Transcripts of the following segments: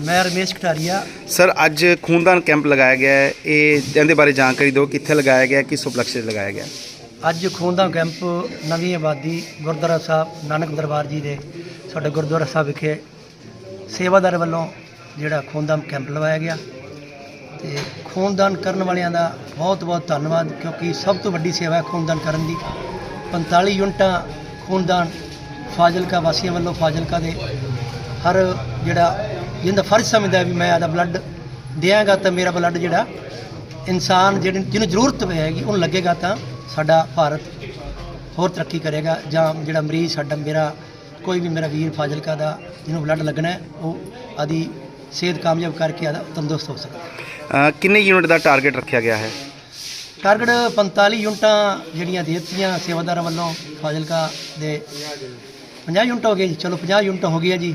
ਮੈਂ ਰਮੇਸ਼ ਕਟਾਰੀਆ ਸਰ ਅੱਜ ਖੂਨਦਾਨ ਕੈਂਪ ਲਗਾਇਆ ਗਿਆ ਹੈ। ਇਹ ਇਹਦੇ ਬਾਰੇ ਜਾਣਕਾਰੀ ਦਿਓ ਕਿੱਥੇ ਲਗਾਇਆ ਗਿਆ ਕਿਸ ਉਪਲਕਸ਼ ਲਗਾਇਆ ਗਿਆ? ਅੱਜ ਖੂਨਦਾਨ ਕੈਂਪ ਨਵੀਂ ਆਬਾਦੀ ਗੁਰਦੁਆਰਾ ਸਾਹਿਬ ਨਾਨਕ ਦਰਬਾਰ ਜੀ ਦੇ ਸਾਡੇ ਗੁਰਦੁਆਰਾ ਸਾਹਿਬ ਵਿਖੇ ਸੇਵਾਦਾਰ ਵੱਲੋਂ ਜਿਹੜਾ ਖੂਨਦਾਨ ਕੈਂਪ ਲਵਾਇਆ ਗਿਆ। ਤੇ ਖੂਨਦਾਨ ਕਰਨ ਵਾਲਿਆਂ ਦਾ ਬਹੁਤ ਬਹੁਤ ਧੰਨਵਾਦ, ਕਿਉਂਕਿ ਸਭ ਤੋਂ ਵੱਡੀ ਸੇਵਾ ਹੈ ਖੂਨਦਾਨ ਕਰਨ ਦੀ। 45 ਯੂਨਿਟਾਂ ਖੂਨਦਾਨ ਫਾਜ਼ਿਲਕਾ ਵਾਸੀਆਂ ਵੱਲੋਂ ਫਾਜ਼ਿਲਕਾ ਦੇ ਹਰ ਜਿਹੜਾ ਜਿਹਦਾ ਫਰਜ਼ ਸਮਝਦਾ ਵੀ ਮੈਂ ਆਦਾ ਬਲੱਡ ਦਿਆਂਗਾ ਤਾਂ ਮੇਰਾ ਬਲੱਡ ਜਿਹੜਾ ਇਨਸਾਨ ਜਿਹੜੇ ਜਿਹਨੂੰ ਜ਼ਰੂਰਤ ਹੈਗੀ ਉਹਨੂੰ ਲੱਗੇਗਾ ਤਾਂ ਸਾਡਾ ਭਾਰਤ ਹੋਰ ਤਰੱਕੀ ਕਰੇਗਾ ਜਾਂ ਜਿਹੜਾ ਮਰੀਜ਼ ਸਾਡਾ ਮੇਰਾ ਕੋਈ ਵੀ ਮੇਰਾ ਵੀਰ ਫਾਜ਼ਿਲਕਾ ਦਾ ਜਿਹਨੂੰ ਬਲੱਡ ਲੱਗਣਾ ਉਹ ਆਦੀ ਸਿਹਤ ਕਾਮਯਾਬ ਕਰਕੇ ਆਦਾ ਤੰਦਰੁਸਤ ਹੋ ਸਕਦਾ। ਅ, ਕਿੰਨੇ ਯੂਨਿਟ ਦਾ ਟਾਰਗੇਟ ਰੱਖਿਆ ਗਿਆ ਹੈ? ਟਾਰਗੇਟ 45 ਯੂਨਿਟਾਂ ਜਿਹੜੀਆਂ ਦੇ ਦਿੱਤੀਆਂ ਸੇਵਾਦਾਰਾਂ ਵੱਲੋਂ ਫਾਜ਼ਿਲਕਾ ਦੇ। 50 ਯੂਨਿਟ ਹੋ ਗਏ ਜੀ। ਚਲੋ 50 ਯੂਨਿਟ ਹੋ ਗਈਆਂ ਜੀ।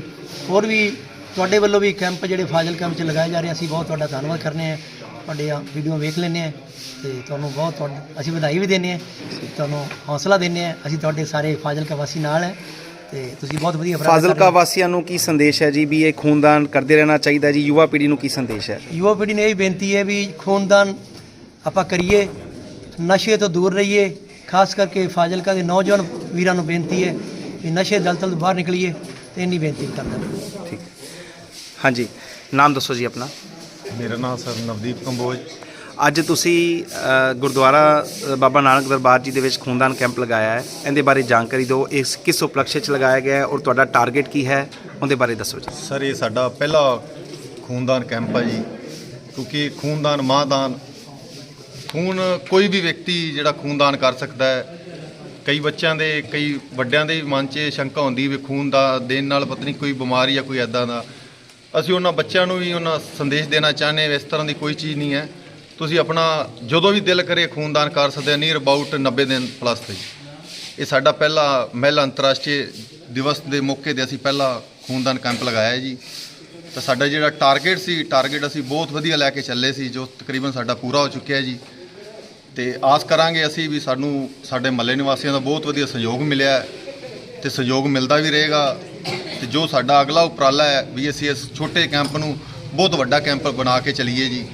ਹੋਰ ਵੀ ਤੁਹਾਡੇ ਵੱਲੋਂ ਵੀ ਕੈਂਪ ਜਿਹੜੇ ਫਾਜ਼ਿਲਕਾ ਵਿੱਚ ਲਗਾਏ ਜਾ ਰਹੇ ਅਸੀਂ ਬਹੁਤ ਤੁਹਾਡਾ ਧੰਨਵਾਦ ਕਰਨੇ ਆ। ਤੁਹਾਡੀਆਂ ਵੀਡੀਓ ਵੇਖ ਲੈਂਦੇ ਆ ਤੇ ਤੁਹਾਨੂੰ ਬਹੁਤ ਤੁਹਾਡ- ਅਸੀਂ ਵਧਾਈ ਵੀ ਦਿੰਦੇ ਆ ਤੁਹਾਨੂੰ ਹੌਸਲਾ ਦਿੰਦੇ ਆ। ਅਸੀਂ ਤੁਹਾਡੇ ਸਾਰੇ ਫਾਜ਼ਿਲਕਾ ਵਾਸੀ ਨਾਲ ਹੈ ਤੇ ਤੁਸੀਂ ਬਹੁਤ ਵਧੀਆ ਉਪਰਾਲਾ ਕਰ ਰਹੇ ਫਾਜ਼ਿਲਕਾ। ਵਾਸੀਆਂ ਨੂੰ ਕੀ ਸੰਦੇਸ਼ ਹੈ ਜੀ ਵੀ ਇਹ ਖੂਨਦਾਨ ਕਰਦੇ ਰਹਿਣਾ ਚਾਹੀਦਾ ਜੀ? ਯੁਵਾ ਪੀੜ੍ਹੀ ਨੂੰ ਕੀ ਸੰਦੇਸ਼ ਹੈ? ਯੁਵਾ ਪੀੜ੍ਹੀ ਨੇ ਇਹ ਬੇਨਤੀ ਹੈ ਵੀ ਖੂਨਦਾਨ ਆਪਾਂ ਕਰੀਏ ਨਸ਼ੇ ਤੋਂ ਦੂਰ ਰਹੀਏ ਖਾਸ ਕਰਕੇ ਫਾਜ਼ਿਲਕਾ ਦੇ ਨੌਜਵਾਨ ਵੀਰਾਂ ਨੂੰ ਬੇਨਤੀ ਹੈ ਵੀ ਨਸ਼ੇ ਦਲ ਤੋਂ ਬਾਹਰ ਨਿਕਲੀਏ ਤੇ ਇੰਨੀ ਬੇਨਤੀ ਕਰਦਾ ਠੀਕ। ਹਾਂਜੀ ਨਾਮ ਦੱਸੋ ਜੀ ਆਪਣਾ। ਮੇਰਾ ਨਾਮ ਸਰ ਨਵਦੀਪ ਕੰਬੋਜ। ਅੱਜ ਤੁਸੀਂ ਗੁਰਦੁਆਰਾ ਬਾਬਾ ਨਾਨਕ ਦਰਬਾਰ ਜੀ ਦੇ ਵਿੱਚ ਖੂਨਦਾਨ ਕੈਂਪ ਲਗਾਇਆ ਹੈ। ਇਹਦੇ ਬਾਰੇ ਜਾਣਕਾਰੀ ਦਿਓ। ਇਸ ਕਿਸ ਉਪਲਕਸ਼ 'ਚ ਲਗਾਇਆ ਗਿਆ ਹੈ ਔਰ ਤੁਹਾਡਾ ਟਾਰਗੇਟ ਕੀ ਹੈ? ਉਹਦੇ ਬਾਰੇ ਦੱਸੋ ਜੀ। ਸਰ, ਇਹ ਸਾਡਾ ਪਹਿਲਾ ਖੂਨਦਾਨ ਕੈਂਪ ਹੈ ਜੀ। ਕਿਉਂਕਿ ਖੂਨਦਾਨ ਮਾਂਦਾਨ ਖੂਨ ਕੋਈ ਵੀ ਵਿਅਕਤੀ ਜਿਹੜਾ ਖੂਨਦਾਨ ਕਰ ਸਕਦਾ ਹੈ, ਕਈ ਬੱਚਿਆਂ ਦੇ, ਕਈ ਵੱਡਿਆਂ ਦੇ ਮਨ 'ਚ ਸ਼ੰਕਾ ਹੁੰਦੀ ਵੀ ਖੂਨ ਦਾ ਦੇਣ ਨਾਲ ਪਤਾ ਨਹੀਂ ਕੋਈ ਬਿਮਾਰੀ ਜਾਂ ਕੋਈ ਐਦਾਂ ਦਾ। ਅਸੀਂ ਉਹਨਾਂ ਬੱਚਿਆਂ ਨੂੰ ਵੀ ਉਹਨਾਂ ਸੰਦੇਸ਼ ਦੇਣਾ ਚਾਹੁੰਦੇ ਹਾਂ ਵੀ ਇਸ ਤਰ੍ਹਾਂ ਦੀ ਕੋਈ ਚੀਜ਼ ਨਹੀਂ ਹੈ। ਤੁਸੀਂ ਆਪਣਾ ਜਦੋਂ ਵੀ ਦਿਲ ਕਰੇ ਖੂਨਦਾਨ ਕਰ ਸਕਦੇ ਹੋ। ਨੀਅਰ ਅਬਾਊਟ 90 ਦਿਨ ਪਲੱਸ ਤੇ। ਇਹ ਸਾਡਾ ਪਹਿਲਾ ਮਹਿਲਾ ਅੰਤਰਰਾਸ਼ਟਰੀ ਦਿਵਸ ਦੇ ਮੌਕੇ ਤੇ ਅਸੀਂ ਪਹਿਲਾ ਖੂਨਦਾਨ ਕੈਂਪ ਲਗਾਇਆ ਜੀ। ਤਾਂ ਸਾਡਾ ਜਿਹੜਾ ਟਾਰਗੇਟ ਸੀ ਟਾਰਗੇਟ ਅਸੀਂ ਬਹੁਤ ਵਧੀਆ ਲੈ ਕੇ ਚੱਲੇ ਸੀ, ਜੋ ਤਕਰੀਬਨ ਸਾਡਾ ਪੂਰਾ ਹੋ ਚੁੱਕਿਆ ਜੀ। ਤੇ ਆਸ ਕਰਾਂਗੇ ਅਸੀਂ ਵੀ ਸਾਨੂੰ, ਸਾਡੇ ਮੱਲੇ ਨਿਵਾਸੀਆਂ ਦਾ ਬਹੁਤ ਵਧੀਆ ਸਹਿਯੋਗ ਮਿਲਿਆ। ਹੈ ਤੇ ਸਹਿਯੋਗ ਮਿਲਦਾ ਵੀ ਰਹੇਗਾ। ਤੇ ਜੋ ਸਾਡਾ ਅਗਲਾ ਉਪਰਾਲਾ ਹੈ, ਵੀ ਅਸੀਂ ਇਸ ਛੋਟੇ ਕੈਂਪ ਨੂੰ ਬਹੁਤ ਵੱਡਾ ਕੈਂਪ ਬਣਾ ਕੇ ਚੱਲੀਏ ਜੀ।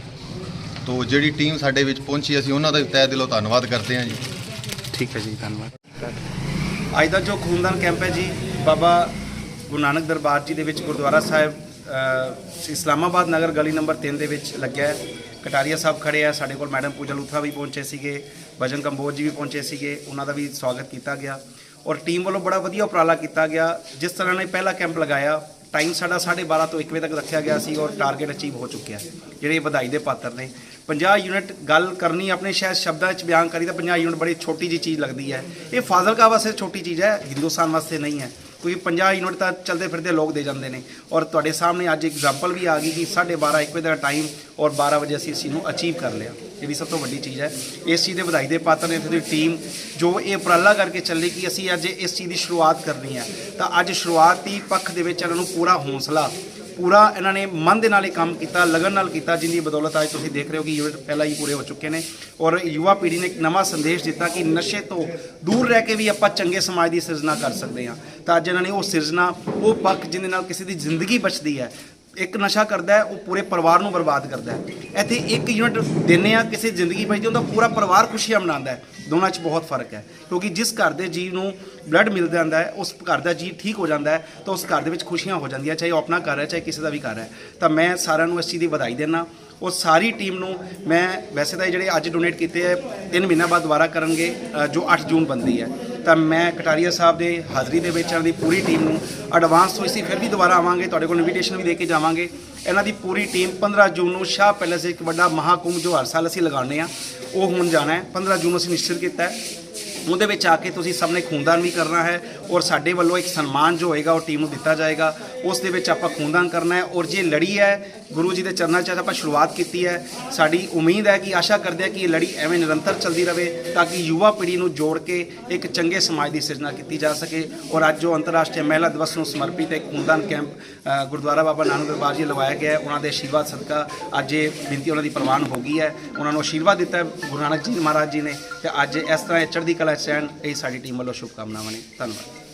ਤੋ ਜਿਹੜੀ ਟੀਮ ਸਾਡੇ ਵਿੱਚ ਪਹੁੰਚੀ ਅਸੀਂ ਉਹਨਾਂ ਦਾ ਵੀ ਤਹਿ ਦਿਲੋਂ ਧੰਨਵਾਦ ਕਰਦੇ ਹਾਂ ਜੀ। ਠੀਕ ਹੈ ਜੀ ਧੰਨਵਾਦ। ਅੱਜ ਦਾ ਜੋ ਖੂਨਦਾਨ ਕੈਂਪ ਹੈ ਜੀ ਬਾਬਾ ਗੁਰੂ ਨਾਨਕ ਦਰਬਾਰ ਜੀ ਦੇ ਵਿੱਚ ਗੁਰਦੁਆਰਾ ਸਾਹਿਬ ਅ, ਇਸਲਾਮਾਬਾਦ ਨਗਰ ਗਲੀ ਨੰਬਰ 3 ਦੇ ਵਿੱਚ ਲੱਗਿਆ ਹੈ। ਕਟਾਰੀਆ ਸਾਹਿਬ ਖੜੇ ਆ ਸਾਡੇ ਕੋਲ ਮੈਡਮ ਪੂਜਾ ਲੂਥਰਾ ਵੀ ਪਹੁੰਚੇ ਸੀਗੇ ਭਜਨ ਕੰਬੋਜ ਜੀ ਵੀ ਪਹੁੰਚੇ ਸੀਗੇ ਉਹਨਾਂ ਦਾ ਵੀ ਸਵਾਗਤ ਕੀਤਾ ਗਿਆ। ਔਰ ਟੀਮ ਵੱਲੋਂ ਬੜਾ ਵਧੀਆ ਉਪਰਾਲਾ ਕੀਤਾ ਗਿਆ ਜਿਸ ਤਰ੍ਹਾਂ ਨੇ ਪਹਿਲਾ ਕੈਂਪ ਲਗਾਇਆ ਟਾਈਮ ਸਾਡਾ 12:30 ਤੋਂ 1 ਵਜੇ ਤੱਕ ਰੱਖਿਆ ਗਿਆ ਸੀ ਔਰ ਟਾਰਗੇਟ ਅਚੀਵ ਹੋ ਚੁੱਕਿਆ ਜਿਹੜੇ ਵਧਾਈ ਦੇ ਪਾਤਰ ਨੇ। 50 ਯੂਨਿਟ ਗੱਲ ਕਰਨੀ ਆਪਣੇ ਸ਼ਾਇਦ ਸ਼ਬਦਾਂ ਵਿੱਚ ਬਿਆਨ ਕਰੀ ਤਾਂ 50 ਯੂਨਿਟ ਬੜੀ ਛੋਟੀ ਜੀ ਚੀਜ਼ ਲੱਗਦੀ ਹੈ। ਇਹ ਫਾਜ਼ਿਲਕਾ ਵਾਸਤੇ ਛੋਟੀ ਚੀਜ਼ ਹੈ, ਹਿੰਦੁਸਤਾਨ ਵਾਸਤੇ ਨਹੀਂ ਹੈ। ਕਿਉਂਕਿ 50 ਯੂਨਿਟ ਤਾਂ ਚਲਦੇ ਫਿਰਦੇ ਲੋਕ ਦੇ ਜਾਂਦੇ ਨੇ। ਔਰ ਤੁਹਾਡੇ ਸਾਹਮਣੇ ਅੱਜ ਐਗਜ਼ਾਮਪਲ ਵੀ ਆ ਗਈ ਕਿ 12:30 1 ਵਜੇ ਦਾ ਟਾਈਮ ਔਰ 12 ਵਜੇ ਅਸੀਂ ਇਸ ਚੀਜ਼ ਨੂੰ ਅਚੀਵ ਕਰ ਲਿਆ। ਇਹ ਵੀ ਸਭ ਤੋਂ ਵੱਡੀ ਚੀਜ਼ ਹੈ। ਇਸ ਚੀਜ਼ ਦੇ ਵਧਾਈ ਦੇ ਪਾਤਰ ਨੇ ਇੱਥੇ ਦੀ ਟੀਮ ਜੋ ਇਹ ਉਪਰਾਲਾ ਕਰਕੇ ਚੱਲੀ ਕਿ ਅਸੀਂ ਅੱਜ ਇਸ ਚੀਜ਼ ਦੀ ਸ਼ੁਰੂਆਤ ਕਰਨੀ ਹੈ। ਤਾਂ ਅੱਜ ਸ਼ੁਰੂਆਤੀ ਪੱਖ ਦੇ ਵਿੱਚ ਇਹਨਾਂ ਨੂੰ ਪੂਰਾ ਹੌਸਲਾ ਪੂਰਾ ਇਹਨਾਂ ਨੇ ਮਨ ਦੇ ਨਾਲ ਇਹ ਕੰਮ ਕੀਤਾ, ਲਗਨ ਨਾਲ ਕੀਤਾ ਜਿੰਦੀ ਬਦੌਲਤ ਅੱਜ ਤੁਸੀਂ ਦੇਖ ਰਹੇ ਹੋ ਕਿ ਯੂਨਿਟ ਪਹਿਲਾਂ ਹੀ ਪੂਰੇ ਹੋ ਚੁੱਕੇ ਨੇ ਔਰ ਯੁਵਾ ਪੀੜ੍ਹੀ ਨੇ ਇੱਕ ਨਵਾਂ ਸੰਦੇਸ਼ ਦਿੱਤਾ ਕਿ ਨਸ਼ੇ ਤੋਂ ਦੂਰ ਰਹਿ ਕੇ ਵੀ ਆਪਾਂ ਚੰਗੇ ਸਮਾਜ ਦੀ ਸਿਰਜਣਾ ਕਰ ਸਕਦੇ ਹਾਂ। ਤਾਂ ਅੱਜ ਇਹਨਾਂ ਨੇ ਉਹ ਸਿਰਜਣਾ, ਉਹ ਪੱਖ ਜਿਹਦੇ ਨਾਲ ਕਿਸੇ ਦੀ ਜ਼ਿੰਦਗੀ ਬਚਦੀ ਹੈ ਇੱਕ ਨਸ਼ਾ ਕਰਦਾ ਹੈ ਉਹ ਪੂਰੇ ਪਰਿਵਾਰ ਨੂੰ ਬਰਬਾਦ ਕਰਦਾ ਹੈ। ਇੱਥੇ ਇੱਕ ਯੂਨਿਟ ਦਿੰਨੇ ਆ ਕਿਸੇ ਜ਼ਿੰਦਗੀ ਬਚਦੀ ਉਹਦਾ ਪੂਰਾ ਪਰਿਵਾਰ ਖੁਸ਼ੀਆਂ ਮਨਾਉਂਦਾ ਹੈ। ਦੋਨਾਂ 'ਚ ਬਹੁਤ ਫ਼ਰਕ ਹੈ ਕਿਉਂਕਿ ਜਿਸ ਘਰ ਦੇ ਜੀਵ ਨੂੰ ਬਲੱਡ ਮਿਲ ਜਾਂਦਾ ਹੈ ਉਸ ਘਰ ਦਾ ਜੀਵ ਠੀਕ ਹੋ ਜਾਂਦਾ ਹੈ ਤਾਂ ਉਸ ਘਰ ਦੇ ਵਿੱਚ ਖੁਸ਼ੀਆਂ ਹੋ ਜਾਂਦੀਆਂ ਚਾਹੇ ਉਹ ਆਪਣਾ ਘਰ ਹੈ ਚਾਹੇ ਕਿਸੇ ਦਾ ਵੀ ਘਰ ਹੈ। ਤਾਂ ਮੈਂ ਸਾਰਿਆਂ ਨੂੰ ਇਸ ਚੀਜ਼ ਦੀ ਵਧਾਈ ਦਿੰਦਾ ਉਹ ਸਾਰੀ ਟੀਮ ਨੂੰ ਮੈਂ ਵੈਸੇ ਤਾਂ ਇਹ ਜਿਹੜੇ ਅੱਜ ਡੋਨੇਟ ਕੀਤੇ ਹੈ 3 ਮਹੀਨਾ ਬਾਅਦ ਦੁਬਾਰਾ ਕਰਨਗੇ ਅ, ਜੋ 8 ਜੂਨ ਬੰਦੀ ਹੈ। ਤਾਂ ਮੈਂ ਕਟਾਰੀਆ ਸਾਹਿਬ ਦੇ ਹਾਜ਼ਰੀ ਦੇ ਵਿੱਚ ਇਹਨਾਂ ਦੀ ਪੂਰੀ ਟੀਮ ਨੂੰ ਐਡਵਾਂਸ ਤੋਂ ਇਸੀ ਫਿਰ ਵੀ ਦੁਬਾਰਾ ਆਵਾਂਗੇ, ਤੁਹਾਡੇ ਕੋਲ ਇਨਵੀਟੇਸ਼ਨ ਵੀ ਦੇ ਕੇ ਜਾਵਾਂਗੇ। ਇਹਨਾਂ ਦੀ ਪੂਰੀ ਟੀਮ 15 ਜੂਨ ਨੂੰ ਸ਼ਾਹ ਪੈਲੇਸ ਇੱਕ ਵੱਡਾ ਮਹਾਕੁੰਭ ਜੋ ਹਰ ਸਾਲ ਅਸੀਂ ਲਗਾਉਂਦੇ ਆ ਉਹ ਹੁਣ ਜਾਣਾ ਹੈ। 15 ਜੂਨ ਨੂੰ ਅਸੀਂ ਨਿਸ਼ਚਿਤ ਕੀਤਾ ਹੈ। ਉਹਦੇ ਵਿੱਚ ਆ ਕੇ ਤੁਸੀਂ ਸਭ ਨੇ ਖੂਨਦਾਨ ਵੀ ਕਰਨਾ ਹੈ ਔਰ ਸਾਡੇ ਵੱਲੋਂ ਇੱਕ ਸਨਮਾਨ ਜੋ ਹੋਏਗਾ ਉਹ ਟੀਮ ਨੂੰ ਦਿੱਤਾ ਜਾਏਗਾ। ਉਸ ਦੇ ਵਿੱਚ ਆਪਾਂ ਖੂਨਦਾਨ ਕਰਨਾ ਹੈ ਔਰ ਜੇ ਲੜੀ ਹੈ, ਗੁਰੂ ਜੀ ਦੇ ਚਰਨਾਂ 'ਚ ਆਪਾਂ ਸ਼ੁਰੂਆਤ ਕੀਤੀ ਹੈ, ਸਾਡੀ ਉਮੀਦ ਹੈ ਕਿ ਆਸ਼ਾ ਕਰਦੇ ਹਾਂ ਕਿ ਇਹ ਲੜੀ ਐਵੇਂ ਨਿਰੰਤਰ ਚੱਲਦੀ ਰਹੇ ਤਾਂ ਕਿ ਯੁਵਾ ਪੀੜ੍ਹੀ ਨੂੰ ਜੋੜ ਕੇ ਇੱਕ ਚੰਗੇ ਸਮਾਜ ਦੀ ਸਿਰਜਣਾ ਕੀਤੀ ਜਾ ਸਕੇ ਔਰ ਅੱਜ ਜੋ ਅੰਤਰਰਾਸ਼ਟਰੀ ਮਹਿਲਾ ਦਿਵਸ ਨੂੰ ਸਮਰਪਿਤ ਇੱਕ ਖੂਨਦਾਨ ਕੈਂਪ ਗੁਰਦੁਆਰਾ ਬਾਬਾ ਨਾਨਕ ਦਰਬਾਰ ਜੀ ਲਵਾਇਆ ਗਿਆ ਉਹਨਾਂ ਦੇ ਆਸ਼ੀਰਵਾਦ ਸਦਕਾ ਅੱਜ ਇਹ ਬੇਨਤੀ ਉਹਨਾਂ ਦੀ ਪ੍ਰਵਾਨ ਹੋ ਗਈ ਹੈ। ਉਹਨਾਂ ਨੂੰ ਆਸ਼ੀਰਵਾਦ ਦਿੱਤਾ ਗੁਰੂ ਨਾਨਕ ਜੀ ਮਹਾਰਾਜ ਜੀ ਨੇ ਤੇ ਅੱਜ ਇਸ ਤਰ੍ਹਾਂ ਇਹ ਚੜ੍ਹਦੀ ਕਲਾ 'ਚ ਇਹ ਸਾਡੀ ਟੀਮ ਵੱਲੋਂ ਸ਼ੁਭਕਾਮਨਾਵਾਂ ਨੇ। ਧੰਨਵਾਦ।